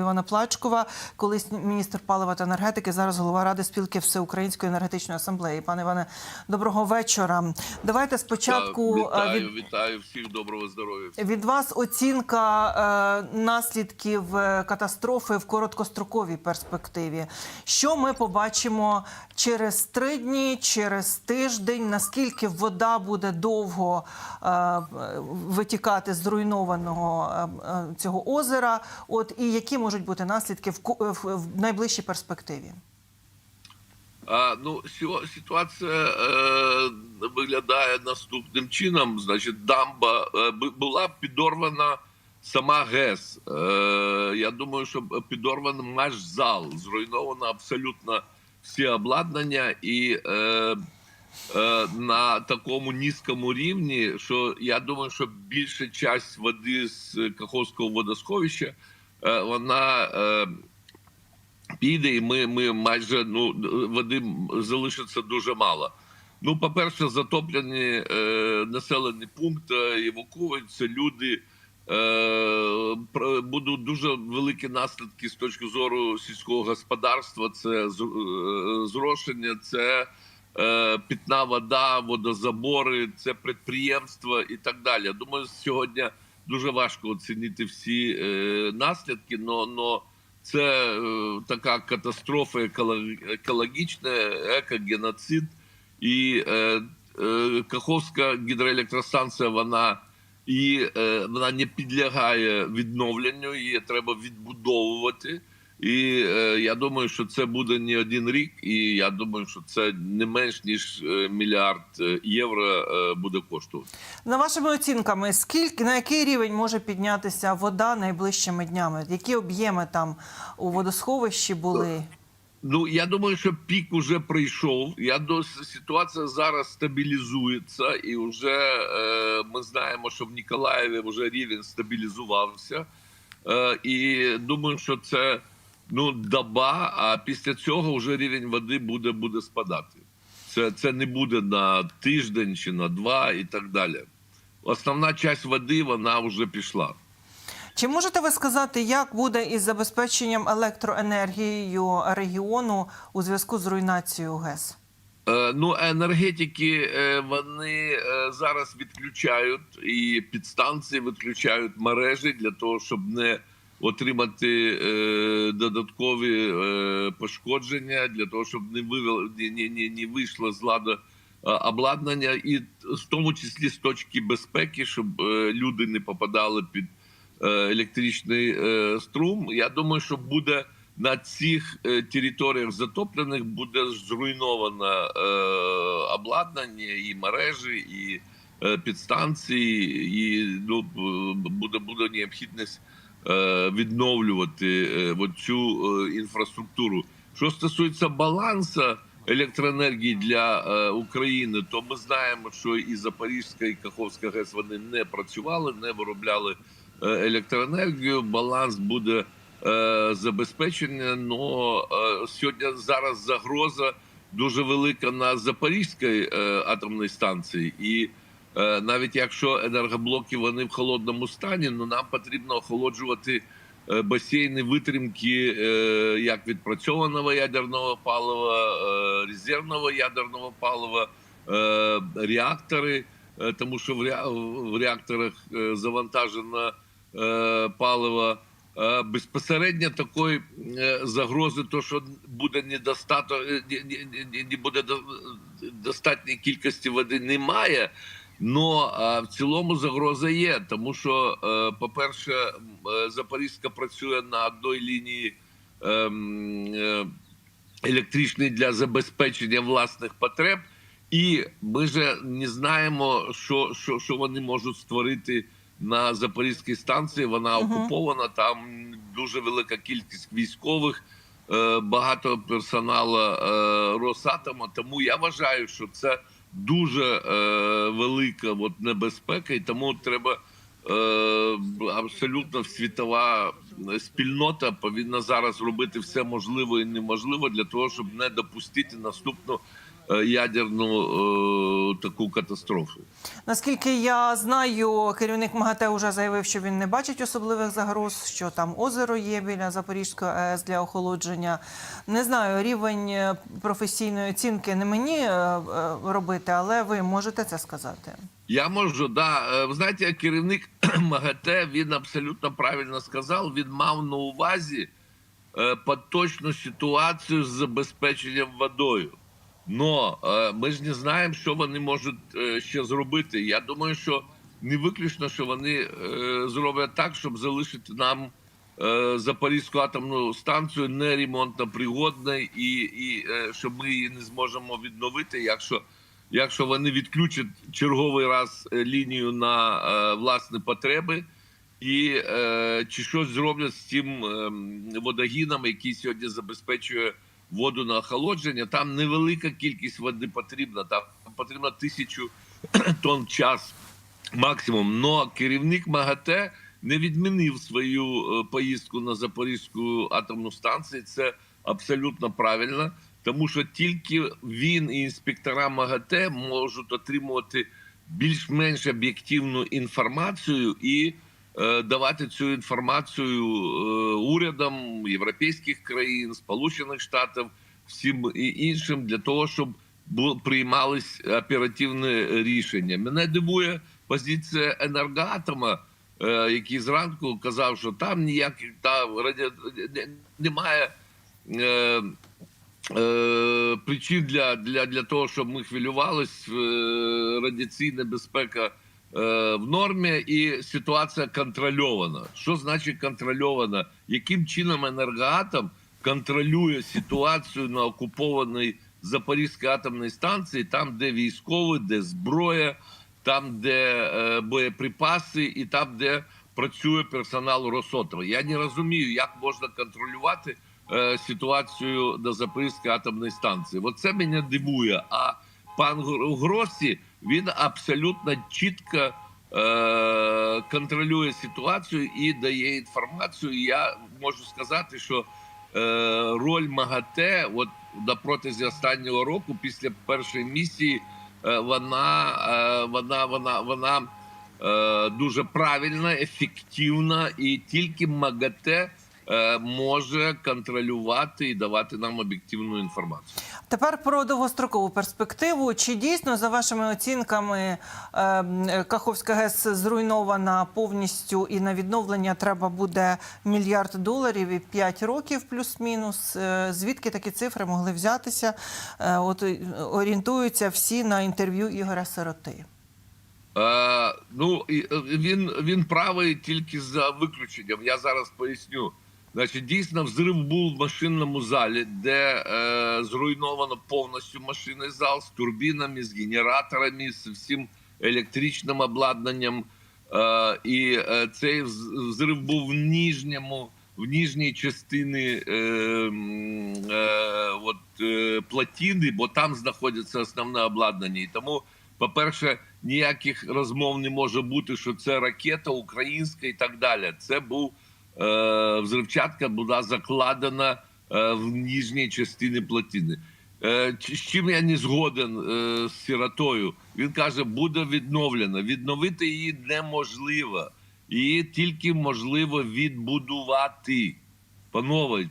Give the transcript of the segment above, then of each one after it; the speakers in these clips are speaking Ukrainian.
Івана Плачкова, колись міністр палива та енергетики, зараз голова ради спілки Всеукраїнської енергетичної асамблеї. Пане Іване, доброго вечора. Давайте спочатку е, вітаю, від, вітаю всіх доброго здоров'я. від вас оцінка е, наслідків е, катастрофи в короткостроковій перспективі. Що ми побачимо через три дні, через тиждень? Наскільки вода буде довго е, витікати з зруйнованого е, е, цього озера? От і які можуть бути наслідки в, найближчій перспективі? А, ну, ситуація е, виглядає наступним чином. Значить, дамба е, була підорвана сама ГЕС. Е, я думаю, що підорваний наш зал, зруйновано абсолютно всі обладнання і. Е, е, на такому низькому рівні, що я думаю, що більша часть води з Каховського водосховища вона е, піде, і ми, ми майже ну води залишиться дуже мало. Ну, по-перше, затоплені е, населені пункти, евакуюються люди. Е, будуть дуже великі наслідки з точки зору сільського господарства. Це е, зрошення, це е, питна вода, водозабори, це підприємства і так далі. Думаю, сьогодні дуже важко оцінити всі е, наслідки, но, но це е, така катастрофа еколог- екологічна, екогеноцид. І е, е, Каховська гідроелектростанція, вона і е, вона не підлягає відновленню, її треба відбудовувати. І е, я думаю, що це буде не один рік, і я думаю, що це не менш ніж е, мільярд е, євро е, буде коштувати. За вашими оцінками, скільки на який рівень може піднятися вода найближчими днями? Які об'єми там у водосховищі були? Ну я думаю, що пік уже прийшов. Я до ситуація зараз стабілізується, і вже е, ми знаємо, що в Ніколаєві вже рівень стабілізувався. Е, і думаю, що це ну доба. А після цього вже рівень води буде, буде спадати. Це, це не буде на тиждень чи на два, і так далі. Основна часть води вона вже пішла. Чи можете ви сказати, як буде із забезпеченням електроенергією регіону у зв'язку з руйнацією ГЕС? Е, Ну, енергетики е, вони е, зараз відключають і підстанції відключають мережі для того, щоб не отримати е, додаткові е, пошкодження, для того, щоб не вивел не, не, не, вийшло з ладу е, обладнання, і в тому числі з точки безпеки, щоб е, люди не попадали під е, електричний е, струм. Я думаю, що буде на цих е, територіях затоплених буде зруйновано е, обладнання і мережі, і е, підстанції, і ну буде буде необхідність відновлювати е, цю е, інфраструктуру. Що стосується балансу електроенергії для е, України, то ми знаємо, що і Запорізька, і Каховська ГЕС вони не працювали, не виробляли е, електроенергію. Баланс буде е, забезпечення. Но е, сьогодні зараз загроза дуже велика на Запорізькій е, атомній станції, і е, навіть якщо енергоблоки вони в холодному стані, ну нам потрібно охолоджувати е, басейни витримки е, як відпрацьованого ядерного палива, е, резервного ядерного палива, е, реактори, е, тому що в реакторах е, завантажено е, паливо. Е, Безпосередньо такої е, загрози, то що буде недостаток, е, не- не- не- не буде достатньої кількості води, немає. Но е, в цілому загроза є, тому що, е, по-перше, е, Запорізька працює на одній лінії ем, е, електричної для забезпечення власних потреб, і ми же не знаємо, що, що, що вони можуть створити на Запорізькій станції. Вона окупована, там дуже велика кількість військових, багато персоналу Росатома. Тому я вважаю, що це дуже е, велика от, небезпека, і тому треба. Е, абсолютно світова спільнота повинна зараз робити все можливе і неможливе для того, щоб не допустити наступну ядерну е, таку катастрофу. Наскільки я знаю, керівник МАГАТЕ вже заявив, що він не бачить особливих загроз, що там озеро є біля Запорізької АЕС для охолодження. Не знаю, рівень е, професійної оцінки не мені е, е, робити, але ви можете це сказати. Я можу, да. Е, Ви знаєте, керівник МАГАТЕ він абсолютно правильно сказав. Він мав на увазі е, поточну ситуацію з забезпеченням водою. Но е, ми ж не знаємо, що вони можуть е, ще зробити. Я думаю, що не виключно, що вони е, зроблять так, щоб залишити нам Запорізьку атомну станцію неремонтно пригодною, і, і щоб ми її не зможемо відновити, якщо якщо вони відключать черговий раз лінію на власні потреби, і е, чи щось зроблять з тим е, водогіном, який сьогодні забезпечує воду на охолодження. Там невелика кількість води потрібна. Там потрібно тисячу тонн час максимум. Но керівник МАГАТЕ не відмінив свою е, поїздку на Запорізьку атомну станцію. Це абсолютно правильно, тому що тільки він і інспектора МАГАТЕ можуть отримувати більш-менш об'єктивну інформацію і давати цю інформацію е, урядам європейських країн, Сполучених Штатів, всім іншим для того, щоб приймались оперативне рішення. Мене дивує позиція енергоатома, е, який зранку казав, що там ніяких та раді... немає. Е, е, причин для, для, для того, щоб ми хвилювались, е, радіаційна безпека е, в нормі і ситуація контрольована. Що значить контрольована? Яким чином енергоатом контролює ситуацію на окупованій Запорізькій атомній станції, там, де військові, де зброя, там, де е, боєприпаси, і там, де працює персонал Росотова. Я не розумію, як можна контролювати е, ситуацію на Запорізькій атомній станції. Оце мене дивує. А пан Гр- Гросі він абсолютно чітко е, контролює ситуацію і дає інформацію. Я можу сказати, що е, роль МАГАТЕ, от на протязі останнього року, після першої місії, е, вона, е, вона, вона, вона е, дуже правильна, ефективна, і тільки МАГАТЕ е, може контролювати і давати нам об'єктивну інформацію. Тепер про довгострокову перспективу. Чи дійсно, за вашими оцінками, е, Каховська ГЕС зруйнована повністю і на відновлення треба буде мільярд доларів і 5 років плюс-мінус? Е, Звідки такі цифри могли взятися? Е, От е, орієнтуються всі на інтерв'ю Ігоря Сироти. Е, ну він, він правий тільки за виключенням. Я зараз поясню. Значить, дійсно, взрив був в машинному залі, де е, зруйновано повністю машинний зал з турбінами, з генераторами, з всім електричним обладнанням. Е, і е, цей взрив був в ніжньому, в ніжній частині е, е, от, е, плотини, бо там знаходиться основне обладнання. І тому, по-перше, ніяких розмов не може бути, що це ракета українська і так далі. Це був взривчатка була закладена е, в ніжній частині плотини. Е, з чим я не згоден е, з сиротою? Він каже, буде відновлена. Відновити її неможливо. Її тільки можливо відбудувати. Панове,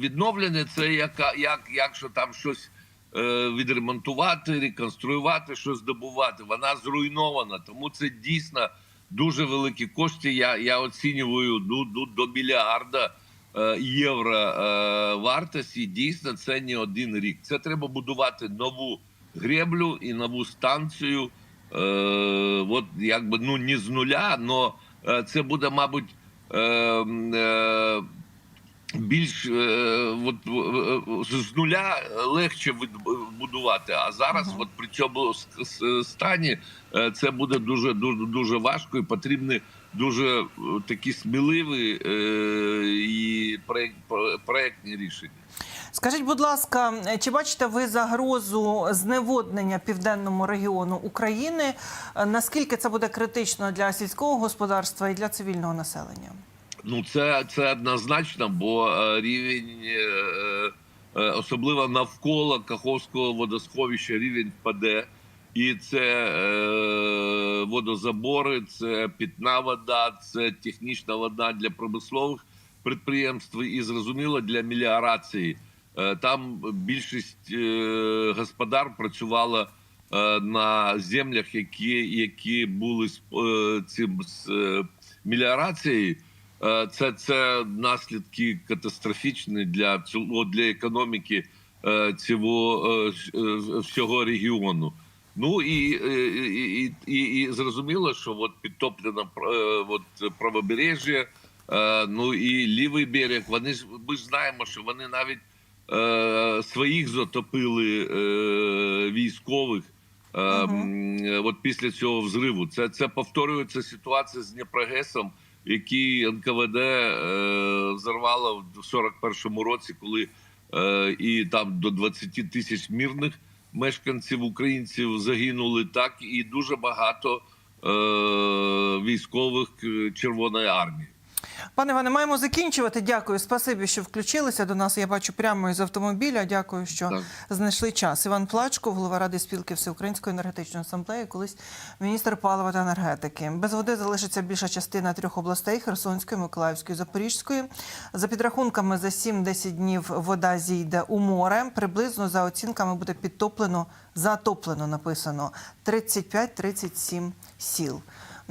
відновлення це яка, як, якщо там щось е, відремонтувати, реконструювати, щось здобувати. Вона зруйнована. Тому це дійсно дуже великі кошти. Я, я оцінюю до, до, до мільярда е, євро е, вартості. Дійсно, це не один рік. Це треба будувати нову греблю і нову станцію. Е, от якби ну не з нуля, але це буде, мабуть. Е, е, більш е, от, е, з нуля легше будувати. А зараз, Мгм. от при цьому стані, е, це буде дуже дуже дуже важко і потрібні дуже е, такі сміливі е, і проєк- про- проєктні рішення. Скажіть, будь ласка, чи бачите ви загрозу зневоднення південному регіону України? Е, Наскільки це буде критично для сільського господарства і для цивільного населення? Ну, це, це однозначно, бо е, рівень е, е, особливо навколо Каховського водосховища рівень впаде. І це водозабори, це питна вода, це технічна вода для промислових підприємств і зрозуміло для меліорації. Е, Там більшість господар працювала на землях, які, які були з цим з е. Е, Це, це наслідки катастрофічні для для економіки е, цього е, всього регіону. Ну і, і, і, і, і зрозуміло, що от підтоплено от правобережжя, ну і лівий берег. Вони ж ми ж знаємо, що вони навіть е, своїх затопили е, військових. Е, е, От після цього взриву це, це повторюється ситуація з Дніпрогесом, який НКВД е, взорвало в 41-му році, коли е, і там до 20 тисяч мирних мешканців українців загинули, так і дуже багато е, військових е, Червоної армії. Пане Іване, маємо закінчувати. Дякую. Спасибі, що включилися до нас. Я бачу прямо із автомобіля. Дякую, що Так. знайшли час. Іван Плачко, голова ради спілки Всеукраїнської енергетичної асамблеї, колись міністр палива та енергетики. Без води залишиться більша частина трьох областей: Херсонської, Миколаївської, Запорізької. За підрахунками, за 7-10 днів вода зійде у море. Приблизно за оцінками буде підтоплено, затоплено написано 35-37 сіл.